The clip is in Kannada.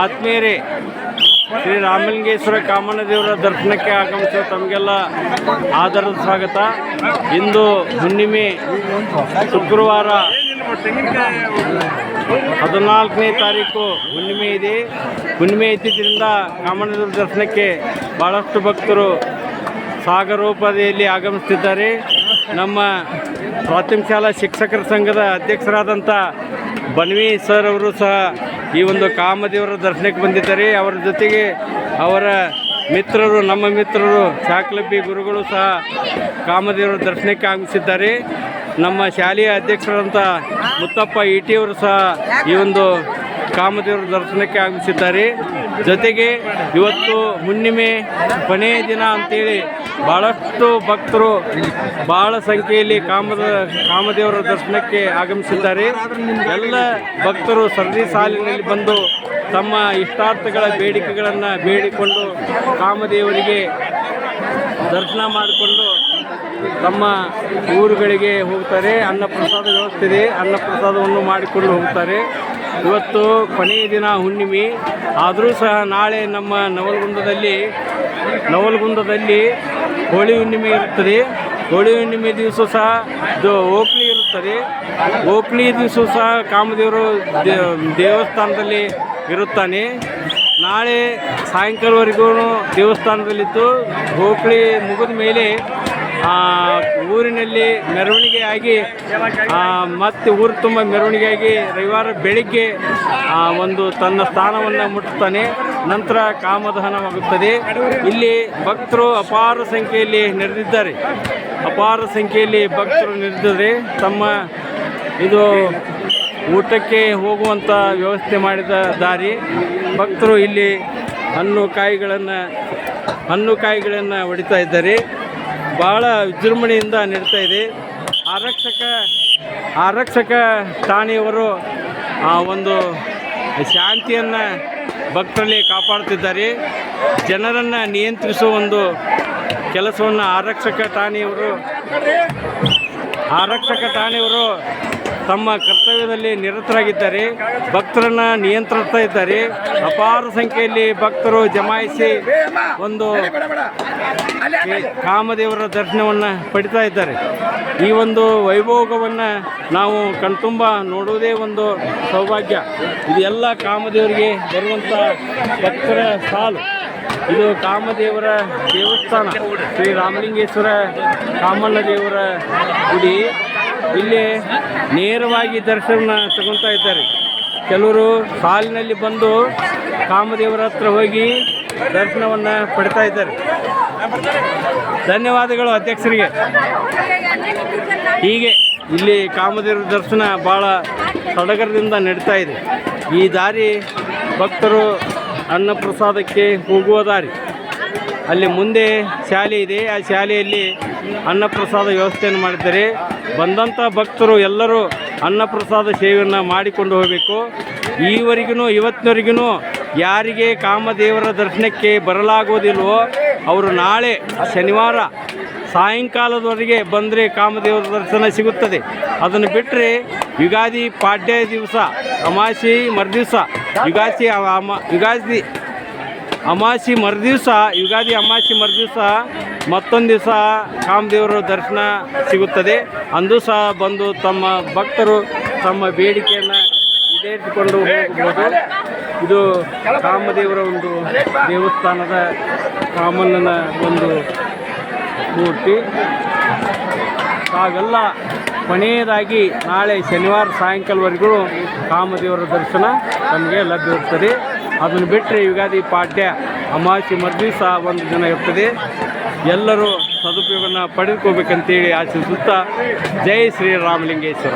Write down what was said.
ಆತ್ಮೀಯರೇ, ಶ್ರೀ ರಾಮಲಿಂಗೇಶ್ವರ ಕಾಮನದೇವರ ದರ್ಶನಕ್ಕೆ ಆಗಮಿಸುವ ತಮಗೆಲ್ಲ ಆಧಾರದ ಸ್ವಾಗತ. ಇಂದು ಹುಣ್ಣಿಮೆ, ಶುಕ್ರವಾರ ಹದಿನಾಲ್ಕನೇ ತಾರೀಕು ಹುಣ್ಣಿಮೆ ಇದೆ. ಹುಣ್ಣಿಮೆ ಇದ್ದಿದ್ದರಿಂದ ಕಾಮನದೇವರ ದರ್ಶನಕ್ಕೆ ಭಾಳಷ್ಟು ಭಕ್ತರು ಸಾಗರೋಪಾದಿಯಲ್ಲಿ ಆಗಮಿಸುತ್ತಿದ್ದಾರೆ. ನಮ್ಮ ಪ್ರಾಥಮಿಕ ಶಾಲಾ ಶಿಕ್ಷಕರ ಸಂಘದ ಅಧ್ಯಕ್ಷರಾದಂಥ ಬನ್ವಿ ಸರ್ ಅವರು ಸಹ ಈ ಒಂದು ಕಾಮದೇವರ ದರ್ಶನಕ್ಕೆ ಬಂದಿದ್ದಾರೆ. ಅವರ ಜೊತೆಗೆ ಅವರ ಮಿತ್ರರು, ನಮ್ಮ ಮಿತ್ರರು ಚಾಕ್ಲಬ್ಬಿ ಗುರುಗಳು ಸಹ ಕಾಮದೇವರ ದರ್ಶನಕ್ಕೆ ಆಗಮಿಸಿದ್ದಾರೆ. ನಮ್ಮ ಶಾಲೆಯ ಅಧ್ಯಕ್ಷರಾದಂಥ ಮುತ್ತಪ್ಪ ಇಟಿಯವರು ಸಹ ಈ ಒಂದು ಕಾಮದೇವರ ದರ್ಶನಕ್ಕೆ ಆಗಮಿಸಿದ್ದಾರೆ. ಜೊತೆಗೆ ಇವತ್ತು ಹುಣ್ಣಿಮೆ ಕೊನೆಯ ದಿನ ಅಂತೇಳಿ ಭಾಳಷ್ಟು ಭಕ್ತರು ಬಹಳ ಸಂಖ್ಯೆಯಲ್ಲಿ ಕಾಮದ, ಕಾಮದೇವರ ದರ್ಶನಕ್ಕೆ ಆಗಮಿಸಿದ್ದಾರೆ. ಎಲ್ಲ ಭಕ್ತರು ಸರದಿ ಸಾಲಿನಲ್ಲಿ ಬಂದು ತಮ್ಮ ಇಷ್ಟಾರ್ಥಗಳ ಬೇಡಿಕೆಗಳನ್ನು ಬೇಡಿಕೊಂಡು ಕಾಮದೇವರಿಗೆ ದರ್ಶನ ಮಾಡಿಕೊಂಡು ತಮ್ಮ ಊರುಗಳಿಗೆ ಹೋಗ್ತಾರೆ. ಅನ್ನಪ್ರಸಾದ ವ್ಯವಸ್ಥೆ ಇದೆ. ಅನ್ನಪ್ರಸಾದವನ್ನು ಮಾಡಿಕೊಂಡು ಹೋಗ್ತಾರೆ. ಇವತ್ತು ಕೊನೆಯ ದಿನ ಹುಣ್ಣಿಮೆ. ಆದರೂ ಸಹ ನಾಳೆ ನಮ್ಮ ನವಲಗುಂದದಲ್ಲಿ ನವಲಗುಂದದಲ್ಲಿ ಹೋಳಿ ಹುಣ್ಣಿಮೆ ಇರುತ್ತದೆ. ಹೋಳಿ ಹುಣ್ಣಿಮೆ ದಿವಸ ಸಹ ಓಕ್ಲಿ ಇರುತ್ತದೆ. ಓಕ್ಲಿ ದಿವಸ ಸಹ ಕಾಮದೇವರು ದೇವಸ್ಥಾನದಲ್ಲಿ ಇರುತ್ತಾನೆ. ನಾಳೆ ಸಾಯಂಕಾಲವರೆಗೂ ದೇವಸ್ಥಾನದಲ್ಲಿತ್ತು ಹೋಕ್ಳಿ ಮುಗಿದ ಮೇಲೆ ಊರಿನಲ್ಲಿ ಮೆರವಣಿಗೆಯಾಗಿ ಮತ್ತೆ ಊರು ತುಂಬ ಮೆರವಣಿಗೆ ಆಗಿ ರವಿವಾರ ಬೆಳಿಗ್ಗೆ ಒಂದು ತನ್ನ ಸ್ಥಾನವನ್ನು ಮುಟ್ಟುತ್ತಾನೆ ನಂತರ ಕಾಮದಹನವಾಗುತ್ತದೆ. ಇಲ್ಲಿ ಭಕ್ತರು ಅಪಾರ ಸಂಖ್ಯೆಯಲ್ಲಿ ನೆರೆದಿದ್ದಾರೆ. ಅಪಾರ ಸಂಖ್ಯೆಯಲ್ಲಿ ಭಕ್ತರು ನೆರೆದಿದ್ದಾರೆ. ತಮ್ಮ ಇದು ಊಟಕ್ಕೆ ಹೋಗುವಂಥ ವ್ಯವಸ್ಥೆ ಮಾಡಿದ ದಾರಿ. ಭಕ್ತರು ಇಲ್ಲಿ ಹಣ್ಣು ಕಾಯಿಗಳನ್ನು ಹಣ್ಣು ಕಾಯಿಗಳನ್ನು ಹೊಡಿತಾ ಇದ್ದಾರೆ. ಭಾಳ ವಿಜೃಂಭಣೆಯಿಂದ ನಡೀತಾ ಇದೆ. ಆರಕ್ಷಕ ಆರಕ್ಷಕ ಠಾಣೆಯವರು ಒಂದು ಶಾಂತಿಯನ್ನು ಭಕ್ತರಲ್ಲಿ ಕಾಪಾಡ್ತಿದ್ದಾರೆ. ಜನರನ್ನು ನಿಯಂತ್ರಿಸುವ ಒಂದು ಕೆಲಸವನ್ನು ಆರಕ್ಷಕ ಠಾಣೆಯವರು ಆರಕ್ಷಕ ಠಾಣೆಯವರು ತಮ್ಮ ಕರ್ತವ್ಯದಲ್ಲಿ ನಿರತರಾಗಿದ್ದಾರೆ. ಭಕ್ತರನ್ನ ನಿಯಂತ್ರಿಸ್ತಾ ಇದ್ದಾರೆ. ಅಪಾರ ಸಂಖ್ಯೆಯಲ್ಲಿ ಭಕ್ತರು ಜಮಾಯಿಸಿ ಒಂದು ಕಾಮದೇವರ ದರ್ಶನವನ್ನು ಪಡಿತಾ ಇದ್ದಾರೆ. ಈ ಒಂದು ವೈಭೋಗವನ್ನು ನಾವು ಕಣ್ತುಂಬ ನೋಡುವುದೇ ಒಂದು ಸೌಭಾಗ್ಯ. ಇದೆಲ್ಲ ಕಾಮದೇವರಿಗೆ ಬರುವಂಥ ಭಕ್ತರ ಸಾಲು. ಇದು ಕಾಮದೇವರ ದೇವಸ್ಥಾನ. ಶ್ರೀ ರಾಮಲಿಂಗೇಶ್ವರ ಕಾಮಣ್ಣ ದೇವರ ಗುಡಿ. ಇಲ್ಲಿ ನೇರವಾಗಿ ದರ್ಶನ ತಗೊತಾ ಇದ್ದಾರೆ. ಕೆಲವರು ಸಾಲಿನಲ್ಲಿ ಬಂದು ಕಾಮದೇವರ ಹತ್ರ ಹೋಗಿ ದರ್ಶನವನ್ನು ಪಡಿತಾ ಇದ್ದಾರೆ. ಧನ್ಯವಾದಗಳು ಅಧ್ಯಕ್ಷರಿಗೆ. ಹೀಗೆ ಇಲ್ಲಿ ಕಾಮದೇವರ ದರ್ಶನ ಭಾಳ ಸಡಗರದಿಂದ ನಡೀತಾ ಇದೆ. ಈ ದಾರಿ ಭಕ್ತರು ಅನ್ನಪ್ರಸಾದಕ್ಕೆ ಹೋಗುವ ದಾರಿ. ಅಲ್ಲಿ ಮುಂದೆ ಶಾಲೆ ಇದೆ. ಆ ಶಾಲೆಯಲ್ಲಿ ಅನ್ನಪ್ರಸಾದ ವ್ಯವಸ್ಥೆಯನ್ನು ಮಾಡಿದ್ದಾರೆ. ಬಂದಂಥ ಭಕ್ತರು ಎಲ್ಲರೂ ಅನ್ನಪ್ರಸಾದ ಸೇವೆಯನ್ನು ಮಾಡಿಕೊಂಡು ಹೋಗಬೇಕು. ಈವರೆಗೂ, ಇವತ್ತಿನವರೆಗೂ ಯಾರಿಗೆ ಕಾಮದೇವರ ದರ್ಶನಕ್ಕೆ ಬರಲಾಗುವುದಿಲ್ವೋ ಅವರು ನಾಳೆ, ಶನಿವಾರ ಸಾಯಂಕಾಲದವರೆಗೆ ಬಂದರೆ ಕಾಮದೇವರ ದರ್ಶನ ಸಿಗುತ್ತದೆ. ಅದನ್ನು ಬಿಟ್ಟರೆ ಯುಗಾದಿ ಪಾಡ್ಯ ದಿವಸ, ಅಮಾಸಿ ಮರುದಿವಸ, ಯುಗಾದಿ ಅಮ, ಯುಗಾದಿ ಅಮಾಸಿ ಮರುದಿವಸ, ಯುಗಾದಿ ಅಮಾಸಿ ಮರುದಿವಸ ಮತ್ತೊಂದು ದಿವಸ ಕಾಮದೇವರ ದರ್ಶನ ಸಿಗುತ್ತದೆ. ಅಂದು ಸಹ ಬಂದು ತಮ್ಮ ಭಕ್ತರು ತಮ್ಮ ಬೇಡಿಕೆಯನ್ನು ಈಡೇರಿಸಿಕೊಂಡು ಹೋಗಬಹುದು. ಇದು ಕಾಮದೇವರ ಒಂದು ದೇವಸ್ಥಾನದ ಕಾಮಣ್ಣನ ಒಂದು ಮೂರ್ತಿ. ತಾವೆಲ್ಲ ಕೊನೆಯದಾಗಿ ನಾಳೆ ಶನಿವಾರ ಸಾಯಂಕಾಲವರೆಗೂ ಕಾಮದೇವರ ದರ್ಶನ ನಮಗೆ ಲಭ್ಯವಿರುತ್ತದೆ. ಅದನ್ನು ಬಿಟ್ಟರೆ ಯುಗಾದಿ ಪಾಡ್ಯ ಅಮಾವಾಸ್ಯೆ ಸಹ ಒಂದು ದಿನ ಇರ್ತದೆ. ಎಲ್ಲರೂ ಸದುಪಯೋಗವನ್ನು ಪಡೆದುಕೋಬೇಕಂತೇಳಿ ಆಶಿಸುತ್ತಾ ಜೈ ಶ್ರೀರಾಮಲಿಂಗೇಶ್ವರ